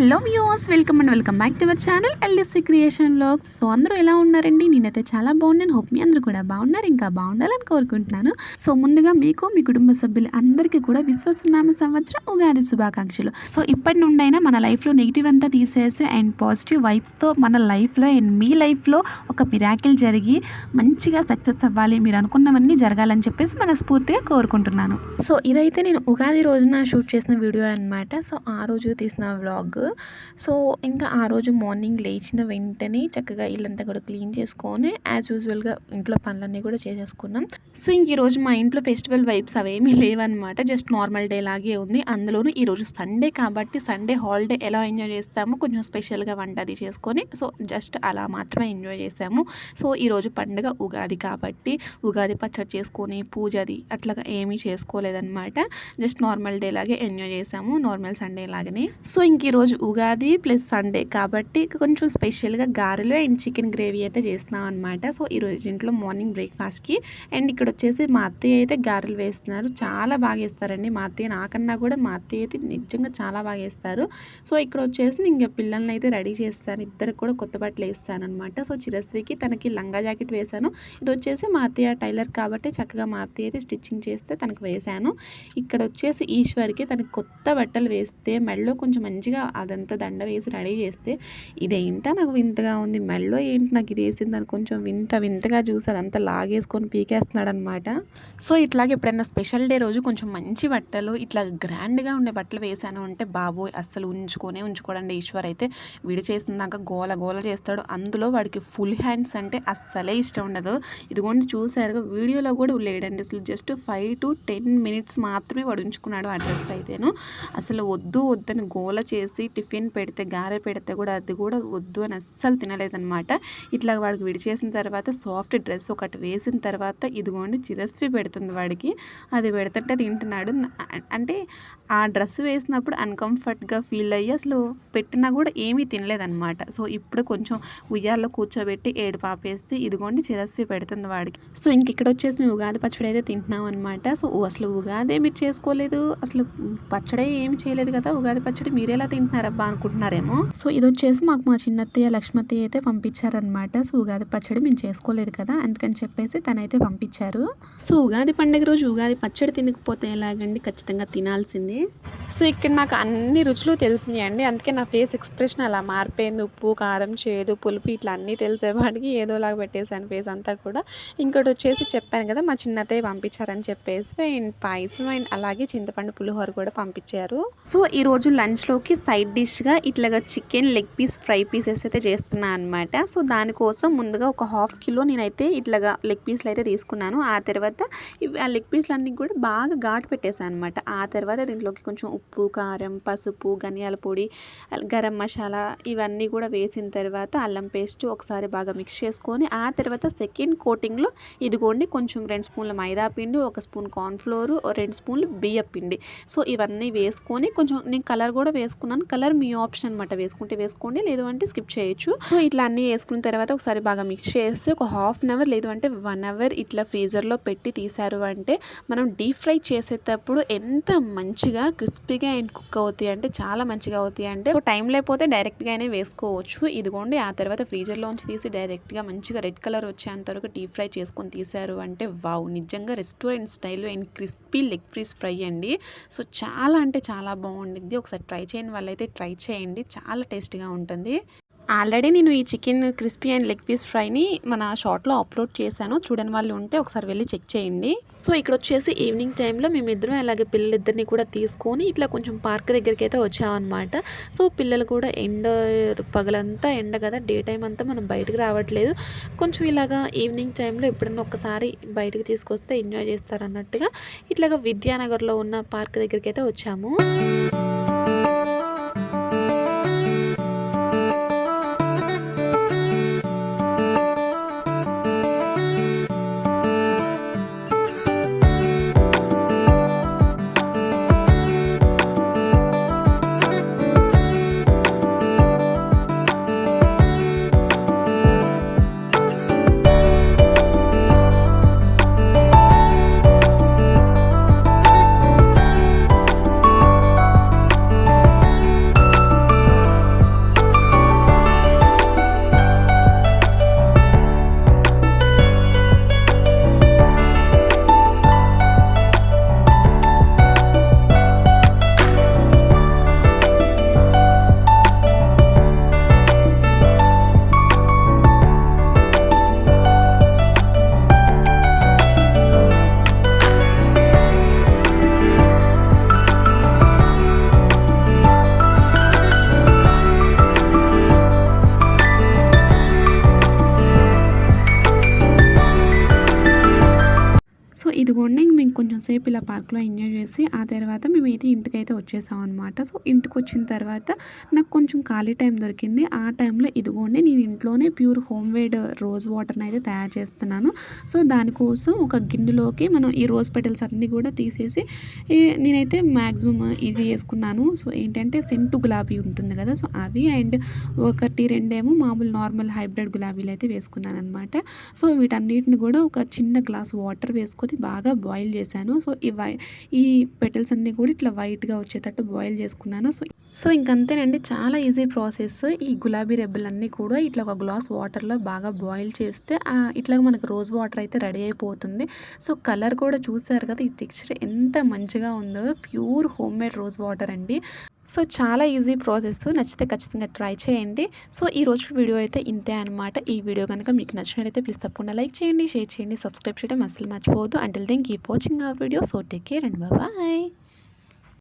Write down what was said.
Hello viewers welcome and welcome back to our channel L D C creation logs so అందరూ ఎలా ఉన్నారండి? నేనైతే చాలా బాగున్నాను. హోప్ మీ అందరూ కూడా బాగున్నారు. ఇంకా బాగుండాలని కోరుకుంటున్నాను. సో ముందుగా మీకు మీ కుటుంబ సభ్యులు అందరికీ కూడా విశ్వసునామ సంవత్సరం ఉగాది శుభాకాంక్షలు. సో ఇప్పటి నుండైనా మన లైఫ్లో నెగిటివ్ అంతా తీసేసి అండ్ పాజిటివ్ వైబ్స్తో మన లైఫ్లో అండ్ మీ లైఫ్లో ఒక మిరాకిల్ జరిగి మంచిగా సక్సెస్ అవ్వాలి మీరు అనుకున్నవన్నీ జరగాలని చెప్పేసి మనస్ఫూర్తిగా కోరుకుంటున్నాను. సో ఇదైతే నేను ఉగాది రోజున షూట్ చేసిన వీడియో అన్నమాట. సో ఆ రోజు తీసిన వ్లాగ్. సో ఇంకా ఆ రోజు మార్నింగ్ లేచిన వెంటనే చక్కగా ఇల్లంతా కూడా క్లీన్ చేసుకొని యాజ్ యూజువల్గా ఇంట్లో పనులన్నీ కూడా చేసేసుకున్నాం. సో ఈరోజు మా ఇంట్లో ఫెస్టివల్ వైబ్స్ అవేమీ లేవన్నమాట. జస్ట్ నార్మల్ డే లాగే ఉంది. అందులోనూ ఈరోజు సండే కాబట్టి సండే హాలిడే ఎలా ఎంజాయ్ చేస్తామో కొంచెం స్పెషల్గా వంట అది చేసుకొని సో జస్ట్ అలా మాత్రమే ఎంజాయ్ చేసాము. సో ఈరోజు పండుగ ఉగాది కాబట్టి ఉగాది పచ్చడి చేసుకొని పూజది అట్లాగా ఏమీ చేసుకోలేదన్నమాట. జస్ట్ నార్మల్ డే లాగే ఎంజాయ్ చేసాము. నార్మల్ సండే లాగానే. సో ఇంక ఈరోజు ఉగాది ప్లస్ సండే కాబట్టి కొంచెం స్పెషల్గా గారెలు అండ్ చికెన్ గ్రేవీ అయితే చేస్తున్నాం అనమాట సో ఈరోజు ఇంట్లో మార్నింగ్ బ్రేక్ఫాస్ట్కి అండ్ ఇక్కడ వచ్చేసి మా అత్తయ్య అయితే గారెలు వేస్తున్నారు. చాలా బాగా వేస్తారండి మా అత్తయ్య నాకన్నా కూడా మా అత్తయ్య అయితే నిజంగా చాలా బాగా వేస్తారు సో ఇక్కడ వచ్చేసి ఇంకా పిల్లల్ని అయితే రెడీ చేస్తాను. ఇద్దరికి కూడా కొత్త బట్టలు వేస్తాను అనమాట సో చిరస్వికి తనకి లంగా జాకెట్ వేశాను. ఇది వచ్చేసి మా అత్తయ్య టైలర్ కాబట్టి చక్కగా మా అత్తయ్య అయితే స్టిచ్చింగ్ చేస్తే తనకు వేశాను. ఇక్కడ వచ్చేసి ఈశ్వర్కి తనకి కొత్త బట్టలు వేస్తే మెడలో కొంచెం మంచిగా అదంతా దండ వేసి రెడీ చేస్తే ఇదేంటా నాకు వింతగా ఉంది? మెల్లో ఏంటి నాకు ఇది వేసింది? అని కొంచెం వింత వింతగా చూసి అదంతా లాగేసుకొని పీకేస్తున్నాడు అనమాట సో ఇట్లాగే ఎప్పుడైనా స్పెషల్ డే రోజు కొంచెం మంచి బట్టలు ఇట్లా గ్రాండ్గా ఉండే బట్టలు వేసాను అంటే బాబోయ్ అస్సలు ఉంచుకొనే ఉంచుకోడండి ఈశ్వర్. అయితే విడి చేసినాక గోల గోల చేస్తాడు. అందులో వాడికి ఫుల్ హ్యాండ్స్ అంటే అస్సలే ఇష్టం ఉండదు. ఇదిగోండి చూసారు వీడియోలో కూడా లేడండి. అసలు just five to ten minutes మాత్రమే వాడు ఉంచుకున్నాడు ఆ డ్రెస్ అయితేను. అసలు వద్దు వద్దని గోల చేసి టిఫిన్ పెడితే గారె పెడితే కూడా అది కూడా వద్దు అని అస్సలు తినలేదనమాట ఇట్లా వాడికి విడిచేసిన తర్వాత సాఫ్ట్ డ్రెస్ ఒకటి వేసిన తర్వాత ఇదిగోండి చిరస్వి పెడుతుంది వాడికి. అది పెడుతుంటే తింటున్నాడు. అంటే ఆ డ్రెస్ వేసినప్పుడు అన్కంఫర్ట్గా ఫీల్ అయ్యి అసలు పెట్టినా కూడా ఏమీ తినలేదనమాట సో ఇప్పుడు కొంచెం ఉయ్యాల్లో కూర్చోబెట్టి ఏడు పాపేస్తే ఇదిగోండి చిరస్వి పెడుతుంది వాడికి. సో ఇంక ఇక్కడ వచ్చేసి మేము ఉగాది పచ్చడి అయితే తింటున్నాం అనమాట సో అసలు ఉగాది మీరు చేసుకోలేదు. అసలు పచ్చడి ఏం చేయలేదు కదా ఉగాది పచ్చడి మీరు ఎలా డబ్బా అనుకుంటున్నారేమో. సో ఇది వచ్చేసి మాకు మా చిన్నత్తయ్య లక్ష్మత్తయ్య అయితే పంపించారనమాట సో ఉగాది పచ్చడి మేము చేసుకోలేదు కదా అందుకని చెప్పేసి తనైతే పంపించారు. సో ఉగాది పండుగ రోజు ఉగాది పచ్చడి తినకపోతే ఎలాగండి? ఖచ్చితంగా తినాల్సిందే. సో ఇక్కడ నాకు అన్ని రుచులు తెలిసినాయి అండి అందుకే నా ఫేస్ ఎక్స్ప్రెషన్ అలా మారిపోయింది ఉప్పు కారం చేదు పులుపు ఇట్లా అన్నీ తెలిసేవాడికి ఏదోలాగా పెట్టేశాను ఫేస్ అంతా కూడా. ఇంకోటి వచ్చేసి చెప్పాను కదా మా చిన్నతయ్య పంపించారని చెప్పేసి అండ్ పాయసం అండ్ అలాగే చింతపండు పులిహోర కూడా పంపించారు. సో ఈ రోజు లంచ్లోకి సైడ్ డిష్గా ఇట్లాగా chicken leg piece fry pieces అయితే చేస్తున్నాను అనమాట సో దానికోసం ముందుగా ఒక హాఫ్ కిలో నేనైతే ఇట్లాగా లెగ్ పీస్లు అయితే తీసుకున్నాను. ఆ తర్వాత ఇవి ఆ లెగ్ పీస్లన్నీ కూడా బాగా ఘాటు పెట్టేశాను అనమాట ఆ తర్వాత దీంట్లోకి కొంచెం ఉప్పు కారం పసుపు ధనియాల పొడి గరం మసాలా ఇవన్నీ కూడా వేసిన తర్వాత అల్లం పేస్ట్ ఒకసారి బాగా మిక్స్ చేసుకొని ఆ తర్వాత సెకండ్ కోటింగ్లో ఇదిగోండి కొంచెం రెండు స్పూన్ల మైదా పిండి ఒక స్పూన్ కార్న్ఫ్లోరు రెండు స్పూన్లు బియ్య పిండి సో ఇవన్నీ వేసుకొని కొంచెం నేను కలర్ కూడా వేసుకున్నాను. కలర్ మీ ఆప్షన్ అనమాట వేసుకుంటే వేసుకోండి లేదు అంటే స్కిప్ చేయొచ్చు. సో ఇట్లా అన్నీ వేసుకున్న తర్వాత ఒకసారి బాగా మిక్స్ చేసి ఒక హాఫ్ అన్ అవర్ లేదు అంటే వన్ అవర్ ఇట్లా ఫ్రీజర్లో పెట్టి తీసారు అంటే మనం డీప్ ఫ్రై చేసేటప్పుడు ఎంత మంచిగా క్రిస్పీగా అండ్ కుక్ అవుతాయి అంటే చాలా మంచిగా అవుతాయి అంటే సో టైం లేకపోతే డైరెక్ట్గానే వేసుకోవచ్చు. ఇదిగోండి ఆ తర్వాత ఫ్రీజర్లోంచి తీసి డైరెక్ట్గా మంచిగా రెడ్ కలర్ వచ్చేంత వరకు డీప్ ఫ్రై చేసుకొని తీసారు అంటే వావ్! నిజంగా రెస్టారెంట్ స్టైల్లో and crispy leg piece fry అండి. సో చాలా అంటే చాలా బాగుండిద్ది. ఒకసారి ట్రై చేయని వాళ్ళైతే ట్రై చేయండి. చాలా టేస్టీగా ఉంటుంది. ఆల్రెడీ నేను ఈ chicken crispy and leg piece ఫ్రైని మన షార్ట్లో అప్లోడ్ చేశాను. చూడని వాళ్ళు ఉంటే ఒకసారి వెళ్ళి చెక్ చేయండి. సో ఇక్కడ వచ్చేసి ఈవినింగ్ టైంలో మేమిద్దరం అలాగే పిల్లలిద్దరిని కూడా తీసుకొని ఇట్లా కొంచెం పార్క్ దగ్గరికి అయితే వచ్చామన్నమాట. సో పిల్లలు కూడా ఎండ పగలంతా ఎండ కదా డే టైం అంతా మనం బయటకు రావట్లేదు. కొంచెం ఇలాగా ఈవినింగ్ టైంలో ఎప్పుడన్నా ఒక్కసారి బయటకు తీసుకొస్తే ఎంజాయ్ చేస్తారన్నట్టుగా ఇట్లాగా విద్యానగర్లో ఉన్న పార్క్ దగ్గరికి అయితే వచ్చాము. ఇదిగోండి ఇంక మేము కొంచెం సేపు ఇలా పార్క్లో ఎంజాయ్ చేసి ఆ తర్వాత మేమైతే ఇంటికైతే వచ్చేసాం అనమాట సో ఇంటికి వచ్చిన తర్వాత నాకు కొంచెం ఖాళీ టైం దొరికింది. ఆ టైంలో ఇదిగోండి నేను ఇంట్లోనే ప్యూర్ హోమ్ మేడ్ రోజ్ వాటర్ని అయితే తయారు చేస్తున్నాను. సో దానికోసం ఒక గిన్నెలోకి మనం ఈ రోజ్ పెటల్స్ అన్నీ కూడా తీసేసి నేనైతే మ్యాక్సిమం ఇది వేసుకున్నాను. సో ఏంటంటే సెంటు గులాబీ ఉంటుంది కదా సో అవి అండ్ ఒకటి రెండేమో మామూలు నార్మల్ హైబ్రిడ్ గులాబీలు అయితే వేసుకున్నాను అనమాట సో వీటన్నిటిని కూడా ఒక చిన్న గ్లాస్ వాటర్ వేసుకొని బాగా బాగా బాయిల్ చేశాను. సో ఈ వై ఈ పెటల్స్ అన్నీ కూడా ఇట్లా వైట్గా వచ్చేటట్టు బాయిల్ చేసుకున్నాను. సో సో ఇంకంతేనండి. చాలా ఈజీ ప్రాసెస్ ఈ గులాబీ రెబ్బలన్నీ కూడా ఇట్లా ఒక గ్లాస్ వాటర్లో బాగా బాయిల్ చేస్తే ఇట్లా మనకు రోజ్ వాటర్ అయితే రెడీ అయిపోతుంది. సో కలర్ కూడా చూసారు కదా ఈ టెక్స్చర్ ఎంత మంచిగా ఉందో. Pure home made rose water అండి. సో చాలా ఈజీ ప్రాసెస్. నచ్చితే ఖచ్చితంగా ట్రై చేయండి. సో ఈ రోజు వీడియో అయితే ఇంతే అనమాట ఈ వీడియో కనుక మీకు నచ్చినట్లయితే ప్లీజ్ తప్పకుండా లైక్ చేయండి షేర్ చేయండి సబ్స్క్రైబ్ చేయడం అసలు మర్చిపోవద్దు. అంటిల్ దెన్ కీప్ వాచింగ్ ఆ video so take care and bye